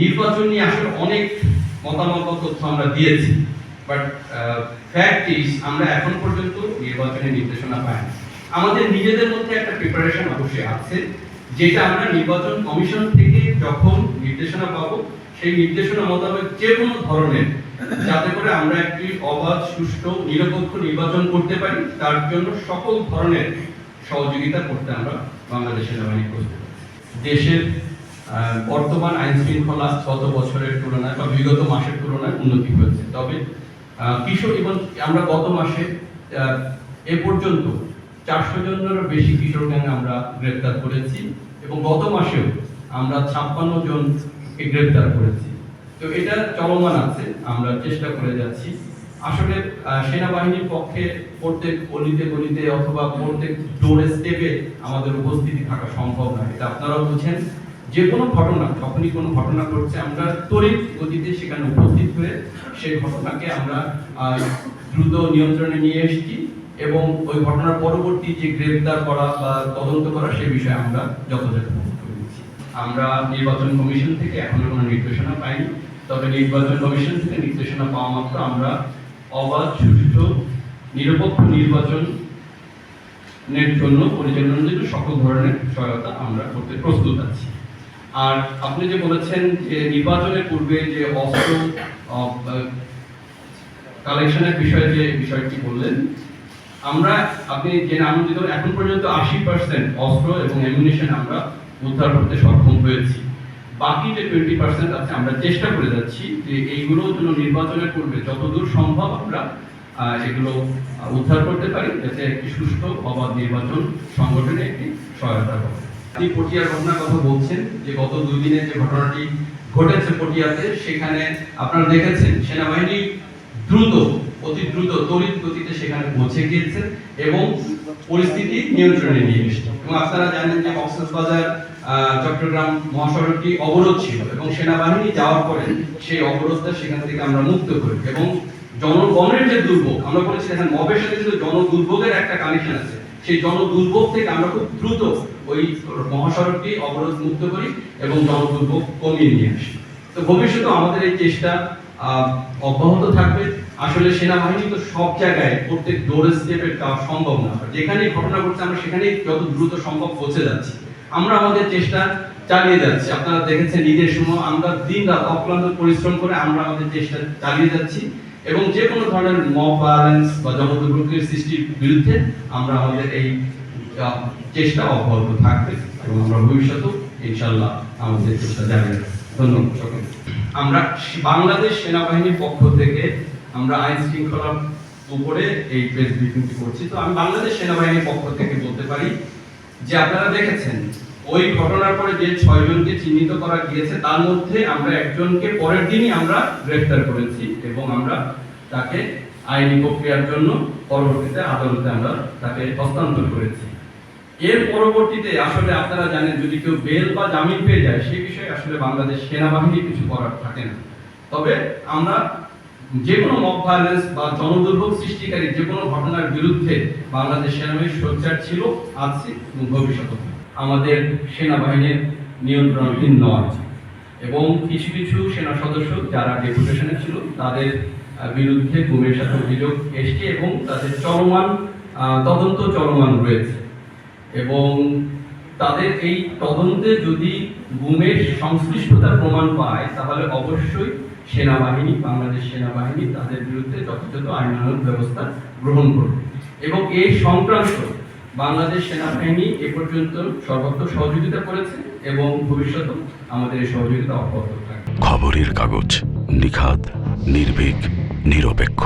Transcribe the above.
নির্বাচন নিয়ে আসলে অনেক মতামত তথ্য আমরা দিয়েছি বাট ফ্যাক্ট ইজ আমরা এখন পর্যন্ত নির্বাচনের নির্দেশনা পাইনি আমাদের নিজেদের মধ্যে একটা প্রিপারেশন অবশ্যই আছে, যেটা আমরা নির্বাচন কমিশন থেকে যখন নির্দেশনা পাবো, সেই নির্দেশনা মোতাবেক যে কোনো ধরনের, যাতে করে আমরা একটি অবাধ, সুষ্ঠু, নিরপেক্ষ নির্বাচন করতে পারি, তার জন্য সকল ধরনের সহযোগিতা করতে আমরা বাংলাদেশ সেনাবাহিনী আছি। দেশের বর্তমান আইন শৃঙ্খলা গত বছরের তুলনায় বা বিগত মাসের তুলনায় উন্নতি হয়েছে। তবে কিশোর এবং আমরা গত মাসে এ পর্যন্ত চারশো জনেরও বেশি কিশোর গ্যাং আমরা গ্রেপ্তার করেছি এবং গত মাসেও আমরা ছাপ্পান্ন জনকে গ্রেপ্তার করেছি। তো এটা চলমান আছে, আমরা চেষ্টা করে যাচ্ছি। আসলে সেনাবাহিনীর পক্ষে প্রত্যেক অলিতে গলিতে অথবা প্রত্যেক ডোরে স্টেপে আমাদের উপস্থিতি থাকা সম্ভব নয় এটা আপনারাও বুঝেন। যে কোনো ঘটনা, যখনই কোনো ঘটনা ঘটছে, আমরা তড়িৎ গতিতে সেখানে উপস্থিত হয়ে সেই ঘটনাকে আমরা দ্রুত নিয়ন্ত্রণে নিয়ে এসেছি এবং ওই ঘটনার পরবর্তী যে গ্রেপ্তার করা বা তদন্ত করা সে বিষয়ে আমরা যথাযথ আমরা নির্বাচন কমিশন থেকে এখনও কোনো নির্দেশনা পাইনি, তবে নির্বাচন কমিশন থেকে নির্দেশনা পাওয়া মাত্র আমরা অবাধ, সুষ্ঠু, নিরপেক্ষ নির্বাচন এর জন্য পরিচালনার জন্য সকল ধরনের সহায়তা আমরা করতে প্রস্তুত আছি। আর আপনি যে বলেছেন যে নির্বাচনের পূর্বে যে অস্ত্র কালেকশনের বিষয়ে যে বিষয়টি বললেন, আমরা, আপনি যে আনন্দিত, এখন পর্যন্ত আশি পার্সেন্ট অস্ত্র এবং অ্যামিউনিশন আমরা উদ্ধার করতে সক্ষম হয়েছি। বাকি যে টোয়েন্টি পার্সেন্ট আছে, আমরা চেষ্টা করে যাচ্ছি যে এইগুলোর জন্য নির্বাচনের পূর্বে যতদূর সম্ভব আমরা এগুলো উদ্ধার করতে পারি, যাতে একটি সুষ্ঠু অবাধ নির্বাচন সংগঠনে একটি সহায়তা করে আপনি পটিয়ার ঘটনার কথা বলছেন, যে গত দুই দিনে যে ঘটনাটি ঘটেছে পটিয়াতে, সেখানে আপনারা দেখেছেন, সেনাবাহিনী দ্রুত, অতি দ্রুত তড়িৎ গতিতে সেখানে পৌঁছে গিয়েছে এবং পরিস্থিতি নিয়ন্ত্রণে নিয়ে এসেছে। এবং আপনারা জানেন যে কক্সবাজার চট্টগ্রাম মহাসড়কটি অবরোধ ছিল এবং সেনাবাহিনী যাওয়ার পরে সেই অবরোধটা সেখান থেকে আমরা মুক্ত করি। এবং জনগণের যে দুর্ভোগ, আমরা বলেছি দেখেন মবের সাথে কিন্তু জনদুর্ভোগের একটা কানেকশন আছে। সেই জনদুর্ভোগ থেকে আমরা খুব দ্রুত ওই মহাসড়কটি অবরোধ মুক্ত করি এবং জনদুর্ভোগ কমিয়ে নিয়ে আসি। তো ভবিষ্যতে আমাদের এই চেষ্টা অব্যাহত থাকবে। আসলে সেনাবাহিনী তো সব জায়গায় প্রত্যেক ডোর স্টেপে যাওয়া সম্ভব না। যেখানে ঘটনা ঘটছে, আমরা সেখানেই যত দ্রুত সম্ভব পৌঁছে যাচ্ছি। আমরা আমাদের চেষ্টা চালিয়ে যাচ্ছি। আপনারা দেখেছেন ঈদের সময় আমরা দিন রাত অক্লান্ত পরিশ্রম করে আমরা আমাদের চেষ্টা চালিয়ে যাচ্ছি। এবং যে কোনো ধরনের মব ভায়োলেন্স বা জনদুর্ভোগের সৃষ্টির বিরুদ্ধে আমরা আমাদের এই চেষ্টা অব্যাহত থাকবে এবং আমরা ভবিষ্যতেও ইনশাল্লাহ আমাদের চেষ্টা জারি ধন্যবাদ সকলকে। আমরা বাংলাদেশ সেনাবাহিনীর পক্ষ থেকে আমরা আইন শৃঙ্খলার উপরে এই প্রেস ব্রিফিংটি করছি। তো আমি বাংলাদেশ সেনাবাহিনীর পক্ষ থেকে বলতে পারি যে আপনারা দেখেছেন ওই ঘটনার পরে যে ছয়জনকে চিহ্নিত করা গিয়েছে, তার মধ্যে আমরা একজনকে পরের দিনই আমরা গ্রেফতার করেছি এবং আমরা তাকে আইনি প্রক্রিয়ার জন্য পরবর্তীতে আদালতে আমরা তাকে হস্তান্তর করেছি। এর পরবর্তীতে আসলে আপনারা জানেন, যদি কেউ বেল বা জামিন পেয়ে যায় সেই বিষয়ে আসলে বাংলাদেশ সেনাবাহিনী কিছু করার থাকে না। তবে আমরা যে কোনো মব ভায়োলেন্স বা জনদুর্ভোগ সৃষ্টিকারী যে কোনো ঘটনার বিরুদ্ধে বাংলাদেশ সেনাবাহিনী সোচ্চার ছিল আছে এবং ভবিষ্যতে। আমাদের সেনাবাহিনীর নিয়ন্ত্রণাধীন নয় এবং কিছু কিছু সেনা সদস্য যারা ডেপুটেশনে ছিল, তাদের বিরুদ্ধে গুমের সাথে অভিযোগ এসছে এবং তাদের চলমান তদন্ত চলমান রয়েছে। এবং তাদের এই তদন্তে যদি গুমের সংশ্লিষ্টতার প্রমাণ পায়, তাহলে অবশ্যই সেনাবাহিনী, বাংলাদেশ সেনাবাহিনী তাদের বিরুদ্ধে যথাযথ আইনানুগ ব্যবস্থা গ্রহণ করবে। এবং এই সংক্রান্ত বাংলাদেশ সেনাবাহিনী এ পর্যন্ত সর্বত্র সহযোগিতা করেছে এবং ভবিষ্যতেও আমাদের এই সহযোগিতা অব্যাহত থাকবে। খবরের কাগজ নিখাদ, নির্ভীক, নিরপেক্ষ।